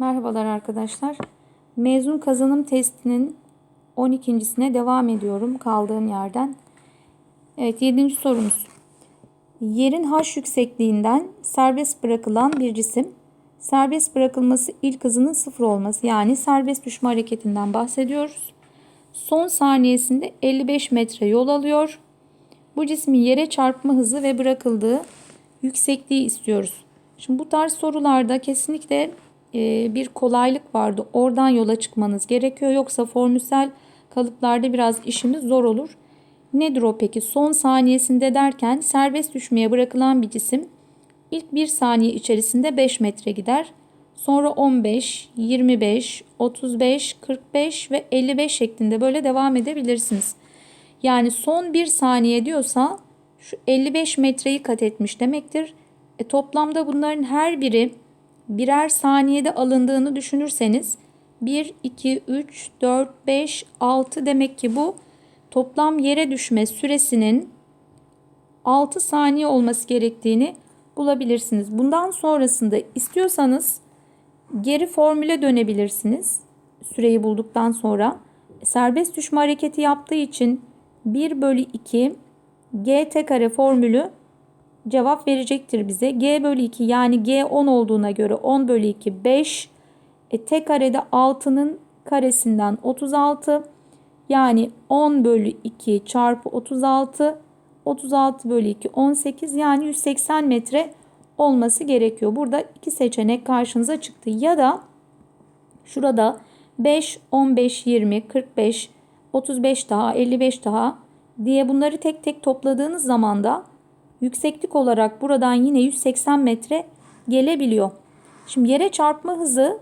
Merhabalar arkadaşlar. Mezun kazanım testinin 12.sine devam ediyorum kaldığım yerden. Evet 7. sorumuz. Yerin h yüksekliğinden serbest bırakılan bir cisim serbest bırakılması ilk hızının sıfır olması yani serbest düşme hareketinden bahsediyoruz. Son saniyesinde 55 metre yol alıyor. Bu cismin yere çarpma hızı ve bırakıldığı yüksekliği istiyoruz. Şimdi bu tarz sorularda kesinlikle bir kolaylık vardı. Oradan yola çıkmanız gerekiyor. Yoksa formüsel kalıplarda biraz işimiz zor olur. Nedir o peki? Son saniyesinde derken serbest düşmeye bırakılan bir cisim ilk bir saniye içerisinde 5 metre gider. Sonra 15, 25, 35, 45 ve 55 şeklinde böyle devam edebilirsiniz. Yani son bir saniye diyorsa şu 55 metreyi kat etmiş demektir. E, toplamda bunların her biri birer saniyede alındığını düşünürseniz 1, 2, 3, 4, 5, 6 demek ki bu toplam yere düşme süresinin 6 saniye olması gerektiğini bulabilirsiniz. Bundan sonrasında istiyorsanız geri formüle dönebilirsiniz. Süreyi bulduktan sonra serbest düşme hareketi yaptığı için 1 bölü 2 gt kare formülü cevap verecektir bize. G bölü 2 yani G 10 olduğuna göre 10 bölü 2 5. E, t karede 6'nın karesinden 36. Yani 10 bölü 2 çarpı 36. 36 bölü 2 18 yani 180 metre olması gerekiyor. Burada iki seçenek karşınıza çıktı. Ya da şurada 5, 15, 20, 45, 35 daha, 55 daha diye bunları tek tek topladığınız zaman da yükseklik olarak buradan yine 180 metre gelebiliyor. Şimdi yere çarpma hızı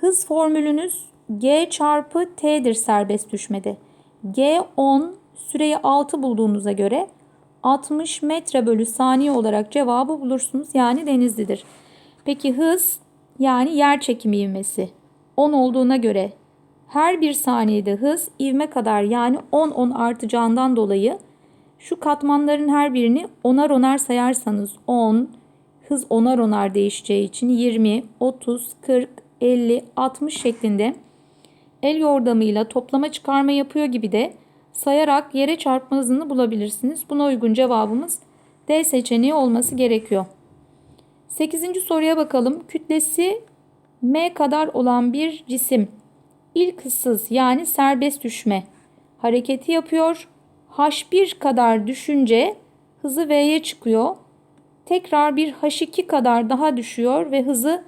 hız formülünüz g çarpı t'dir serbest düşmede. g 10 süreyi 6 bulduğunuza göre 60 metre bölü saniye olarak cevabı bulursunuz. Yani denizlidir. Peki hız yani yer çekimi ivmesi 10 olduğuna göre her bir saniyede hız ivme kadar yani 10-10 artacağından dolayı şu katmanların her birini onar onar sayarsanız 10, hız onar onar değişeceği için 20, 30, 40, 50, 60 şeklinde el yordamıyla toplama çıkarma yapıyor gibi de sayarak yere çarpma hızını bulabilirsiniz. Buna uygun cevabımız D seçeneği olması gerekiyor. 8. soruya bakalım. Kütlesi m kadar olan bir cisim ilk hızsız yani serbest düşme hareketi yapıyor H1 kadar düşünce hızı V'ye çıkıyor. Tekrar bir H2 kadar daha düşüyor ve hızı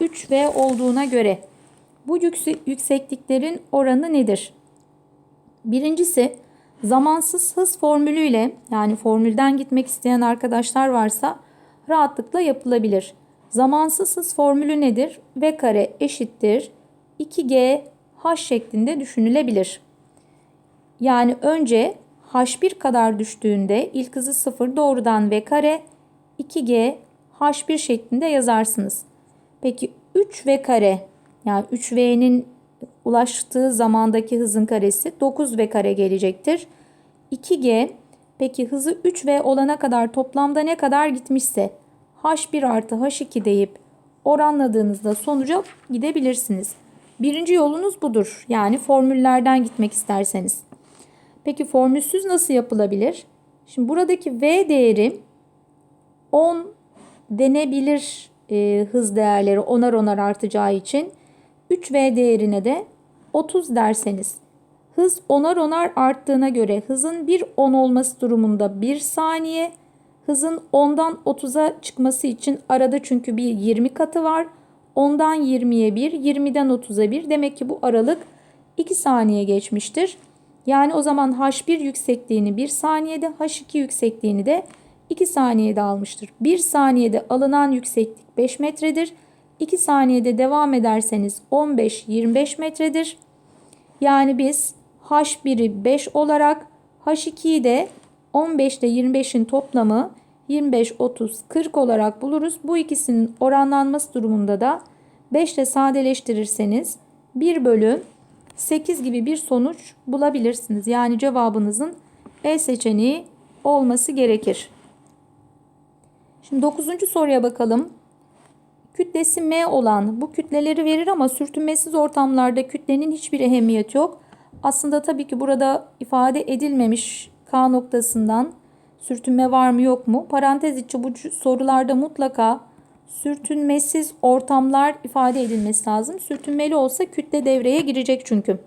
3V olduğuna göre bu yüksekliklerin oranı nedir? Birincisi zamansız hız formülüyle yani formülden gitmek isteyen arkadaşlar varsa rahatlıkla yapılabilir. Zamansız hız formülü nedir? V kare eşittir 2G H şeklinde düşünülebilir. Yani önce H1 kadar düştüğünde ilk hızı 0 doğrudan V kare 2G H1 şeklinde yazarsınız. Peki 3V kare yani 3V'nin ulaştığı zamandaki hızın karesi 9V kare gelecektir. 2G peki hızı 3V olana kadar toplamda ne kadar gitmişse H1 artı H2 deyip oranladığınızda sonuca gidebilirsiniz. Birinci yolunuz budur. Yani formüllerden gitmek isterseniz. Peki formülsüz nasıl yapılabilir? Şimdi buradaki V değeri 10 denebilir e, hız değerleri onar onar artacağı için 3V değerine de 30 derseniz hız onar onar arttığına göre hızın bir 10 olması durumunda 1 saniye hızın 10'dan 30'a çıkması için arada çünkü bir 20 katı var. 10'dan 20'ye 1, 20'den 30'a 1 demek ki bu aralık 2 saniye geçmiştir. Yani o zaman H1 yüksekliğini 1 saniyede, H2 yüksekliğini de 2 saniyede almıştır. 1 saniyede alınan yükseklik 5 metredir. 2 saniyede devam ederseniz 15-25 metredir. Yani biz H1'i 5 olarak H2'yi de 15 ile 25'in toplamı 25, 30, 40 olarak buluruz. Bu ikisinin oranlanması durumunda da 5 ile sadeleştirirseniz 1 bölü 8 gibi bir sonuç bulabilirsiniz. Yani cevabınızın B seçeneği olması gerekir. Şimdi 9. soruya bakalım. Kütlesi m olan bu kütleleri verir ama sürtünmesiz ortamlarda kütlenin hiçbir ehemmiyeti yok. Aslında tabii ki burada ifade edilmemiş K noktasından sürtünme var mı yok mu? Parantez içi bu sorularda mutlaka sürtünmesiz ortamlar ifade edilmesi lazım. Sürtünmeli olsa kütle devreye girecek çünkü.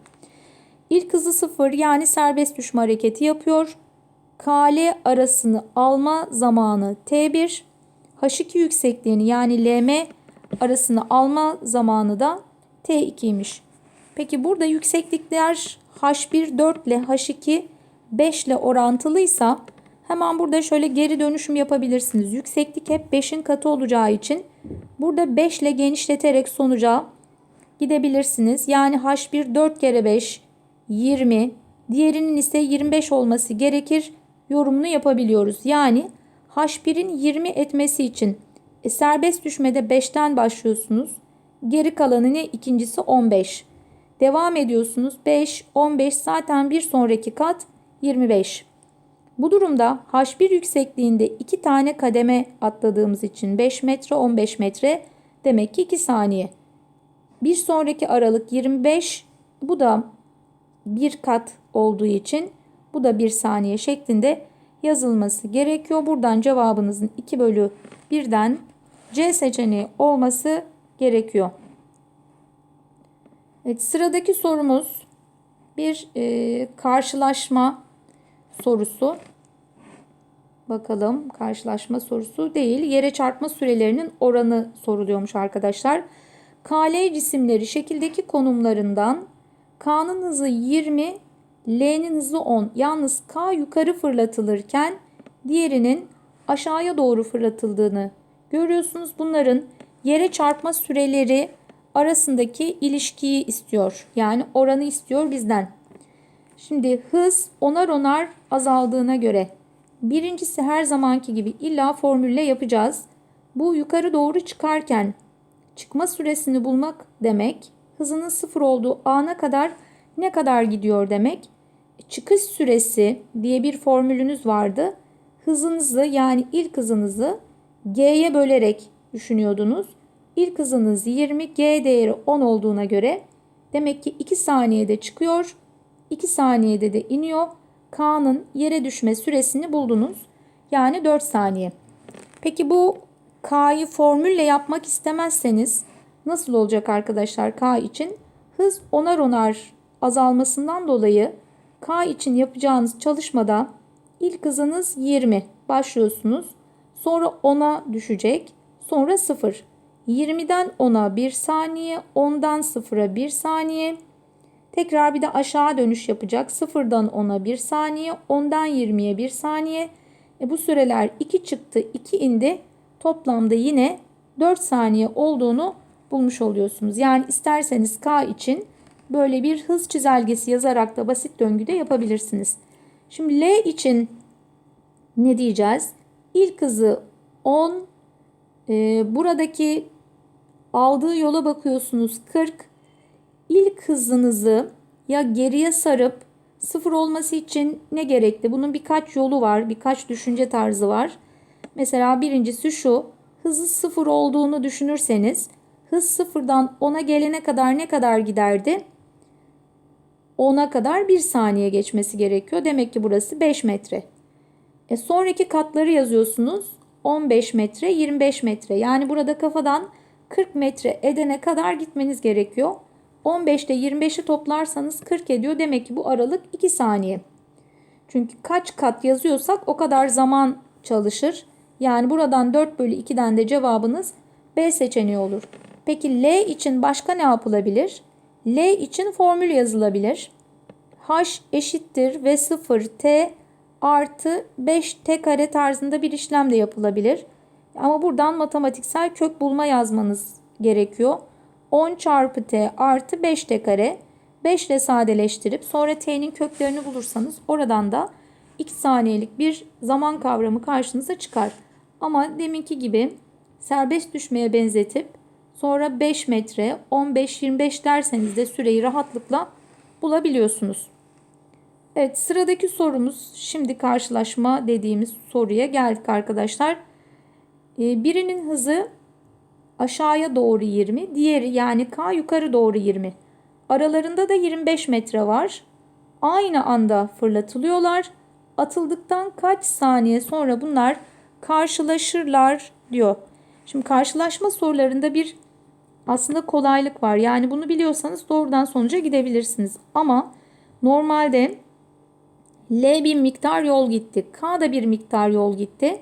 İlk hızı sıfır yani serbest düşme hareketi yapıyor. KL arasını alma zamanı T1. H2 yüksekliğini yani LM arasını alma zamanı da T2'ymiş. Peki burada yükseklikler H1 4 ile H2 5 ile orantılıysa hemen burada şöyle geri dönüşüm yapabilirsiniz. Yükseklik hep 5'in katı olacağı için burada 5 ile genişleterek sonuca gidebilirsiniz. Yani H1 4 kere 5 20 diğerinin ise 25 olması gerekir yorumunu yapabiliyoruz. Yani H1'in 20 etmesi için e, serbest düşmede 5'ten başlıyorsunuz. Geri kalanı ne? İkincisi 15. Devam ediyorsunuz. 5, 15 zaten bir sonraki kat 25. Bu durumda H1 yüksekliğinde 2 tane kademe atladığımız için 5 metre 15 metre demek ki 2 saniye. Bir sonraki aralık 25 bu da bir kat olduğu için bu da bir saniye şeklinde yazılması gerekiyor. Buradan cevabınızın 2 bölü 1'den C seçeneği olması gerekiyor. Evet, sıradaki sorumuz bir e, karşılaşma sorusu. Bakalım karşılaşma sorusu değil. Yere çarpma sürelerinin oranı soruluyormuş arkadaşlar. KL cisimleri şekildeki konumlarından K'nın hızı 20, L'nin hızı 10. Yalnız K yukarı fırlatılırken diğerinin aşağıya doğru fırlatıldığını görüyorsunuz. Bunların yere çarpma süreleri arasındaki ilişkiyi istiyor. Yani oranı istiyor bizden. Şimdi hız onar onar azaldığına göre birincisi her zamanki gibi illa formülle yapacağız. Bu yukarı doğru çıkarken çıkma süresini bulmak demek hızının sıfır olduğu ana kadar ne kadar gidiyor demek. Çıkış süresi diye bir formülünüz vardı. Hızınızı yani ilk hızınızı G'ye bölerek düşünüyordunuz. İlk hızınız 20, G değeri 10 olduğuna göre demek ki 2 saniyede çıkıyor. 2 saniyede de iniyor. K'nın yere düşme süresini buldunuz. Yani 4 saniye. Peki bu K'yı formülle yapmak istemezseniz nasıl olacak arkadaşlar K için? Hız onar onar azalmasından dolayı K için yapacağınız çalışmada ilk hızınız 20 başlıyorsunuz. Sonra 10'a düşecek. Sonra 0. 20'den 10'a 1 saniye, 10'dan 0'a 1 saniye. Tekrar bir de aşağı dönüş yapacak. 0'dan 10'a 1 saniye, 10'dan 20'ye 1 saniye. E bu süreler 2 çıktı, 2 indi. Toplamda yine 4 saniye olduğunu bulmuş oluyorsunuz. Yani isterseniz K için böyle bir hız çizelgesi yazarak da basit döngüde yapabilirsiniz. Şimdi L için ne diyeceğiz? İlk hızı 10. Ee, buradaki aldığı yola bakıyorsunuz 40. İlk hızınızı ya geriye sarıp sıfır olması için ne gerekli? Bunun birkaç yolu var, birkaç düşünce tarzı var. Mesela birincisi şu. Hızı sıfır olduğunu düşünürseniz hız sıfırdan 10'a gelene kadar ne kadar giderdi? 10'a kadar 1 saniye geçmesi gerekiyor. Demek ki burası 5 metre. E sonraki katları yazıyorsunuz. 15 metre, 25 metre. Yani burada kafadan 40 metre edene kadar gitmeniz gerekiyor. 15 ile 25'i toplarsanız 40 ediyor. Demek ki bu aralık 2 saniye. Çünkü kaç kat yazıyorsak o kadar zaman çalışır. Yani buradan 4 bölü 2'den de cevabınız B seçeneği olur. Peki L için başka ne yapılabilir? L için formül yazılabilir. H eşittir v 0 t artı 5 t kare tarzında bir işlem de yapılabilir. Ama buradan matematiksel kök bulma yazmanız gerekiyor. 10 çarpı t artı 5 t kare 5 ile sadeleştirip sonra t'nin köklerini bulursanız oradan da 2 saniyelik bir zaman kavramı karşınıza çıkar. Ama deminki gibi serbest düşmeye benzetip sonra 5 metre 15-25 derseniz de süreyi rahatlıkla bulabiliyorsunuz. Evet sıradaki sorumuz şimdi karşılaşma dediğimiz soruya geldik arkadaşlar. Ee, birinin hızı aşağıya doğru 20. Diğeri yani K yukarı doğru 20. Aralarında da 25 metre var. Aynı anda fırlatılıyorlar. Atıldıktan kaç saniye sonra bunlar karşılaşırlar diyor. Şimdi karşılaşma sorularında bir aslında kolaylık var. Yani bunu biliyorsanız doğrudan sonuca gidebilirsiniz. Ama normalde L bir miktar yol gitti. K da bir miktar yol gitti.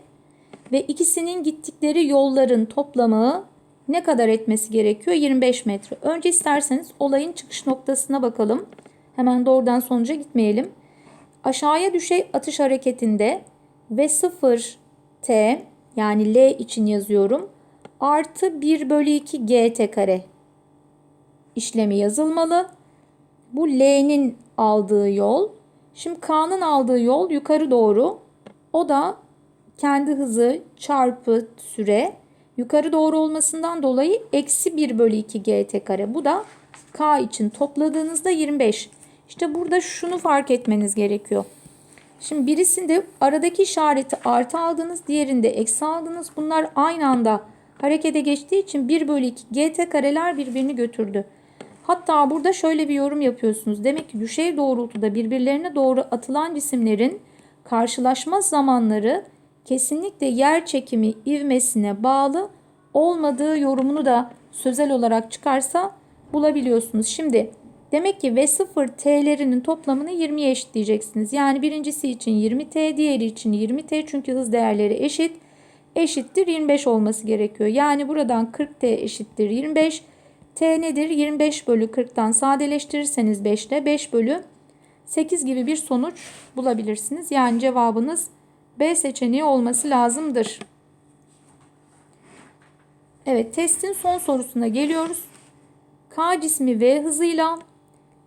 Ve ikisinin gittikleri yolların toplamı ne kadar etmesi gerekiyor? 25 metre. Önce isterseniz olayın çıkış noktasına bakalım. Hemen doğrudan sonuca gitmeyelim. Aşağıya düşey atış hareketinde ve 0 T yani L için yazıyorum. Artı 1 bölü 2 GT kare işlemi yazılmalı. Bu L'nin aldığı yol. Şimdi K'nın aldığı yol yukarı doğru. O da kendi hızı çarpı süre yukarı doğru olmasından dolayı eksi 1 bölü 2 gt kare. Bu da k için topladığınızda 25. İşte burada şunu fark etmeniz gerekiyor. Şimdi birisinde aradaki işareti artı aldınız, diğerinde eksi aldınız. Bunlar aynı anda harekete geçtiği için 1 bölü 2 gt kareler birbirini götürdü. Hatta burada şöyle bir yorum yapıyorsunuz. Demek ki düşey doğrultuda birbirlerine doğru atılan cisimlerin karşılaşma zamanları kesinlikle yer çekimi ivmesine bağlı olmadığı yorumunu da sözel olarak çıkarsa bulabiliyorsunuz. Şimdi demek ki V0 T'lerinin toplamını 20'ye eşitleyeceksiniz. Yani birincisi için 20T, diğeri için 20T çünkü hız değerleri eşit. Eşittir 25 olması gerekiyor. Yani buradan 40T eşittir 25. T nedir? 25 bölü 40'tan sadeleştirirseniz 5 ile 5 bölü 8 gibi bir sonuç bulabilirsiniz. Yani cevabınız B seçeneği olması lazımdır. Evet testin son sorusuna geliyoruz. K cismi V hızıyla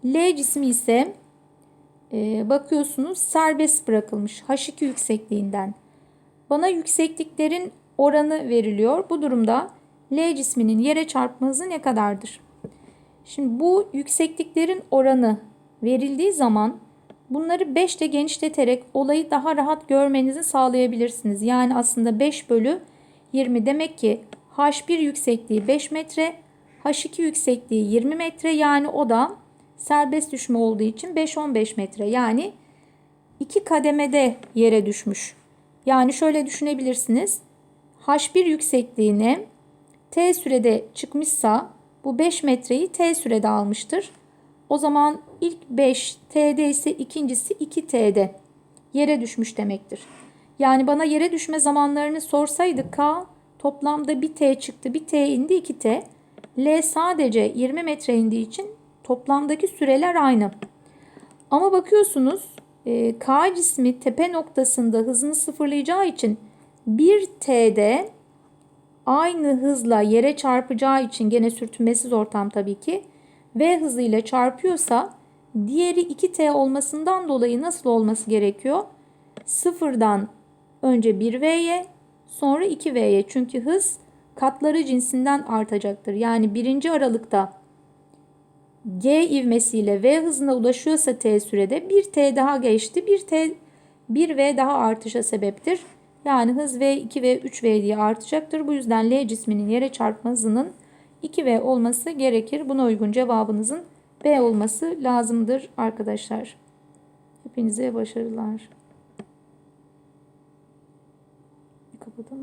L cismi ise e, bakıyorsunuz serbest bırakılmış H2 yüksekliğinden. Bana yüksekliklerin oranı veriliyor. Bu durumda L cisminin yere çarpma hızı ne kadardır? Şimdi bu yüksekliklerin oranı verildiği zaman bunları 5 ile genişleterek olayı daha rahat görmenizi sağlayabilirsiniz. Yani aslında 5 bölü 20 demek ki H1 yüksekliği 5 metre, H2 yüksekliği 20 metre yani o da serbest düşme olduğu için 5-15 metre yani iki kademede yere düşmüş. Yani şöyle düşünebilirsiniz. H1 yüksekliğine T sürede çıkmışsa bu 5 metreyi T sürede almıştır. O zaman ilk 5 T'de ise ikincisi 2 T'de yere düşmüş demektir. Yani bana yere düşme zamanlarını sorsaydı K toplamda 1 T çıktı. 1 T indi 2 T. L sadece 20 metre indiği için toplamdaki süreler aynı. Ama bakıyorsunuz e, K cismi tepe noktasında hızını sıfırlayacağı için 1 T'de aynı hızla yere çarpacağı için gene sürtünmesiz ortam tabii ki V hızıyla çarpıyorsa diğeri 2T olmasından dolayı nasıl olması gerekiyor? Sıfırdan önce 1V'ye sonra 2V'ye çünkü hız katları cinsinden artacaktır. Yani birinci aralıkta G ivmesiyle V hızına ulaşıyorsa T sürede 1T daha geçti. 1T 1V daha artışa sebeptir. Yani hız V, 2V, 3V diye artacaktır. Bu yüzden L cisminin yere çarpma hızının 2V olması gerekir. Buna uygun cevabınızın B olması lazımdır arkadaşlar. Hepinize başarılar. Kapatalım mı?